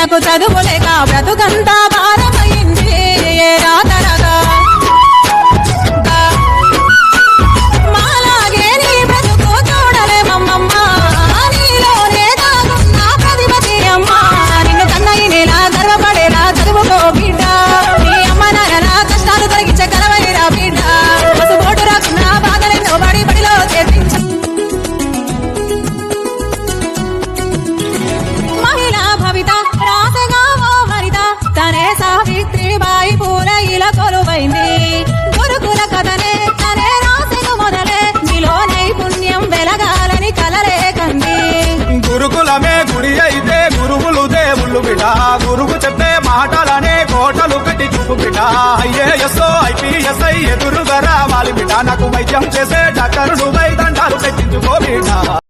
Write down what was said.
నాకు చదువులేక బ్రతుకంతా భారమైంది గురుకులమే గుడి అయితే గురువులు దేవుళ్ళు బిడ. గురువు చెప్పే మాటలనే కోటలు కట్టి చూపు బిడ్డ ఐఏఎస్ ఐ ఎదురుగా రావాలి బిడ్డ నాకు వైద్యం చేసే డాక్టరుడు వై దండాలు పెట్టించుకో బిడ్డ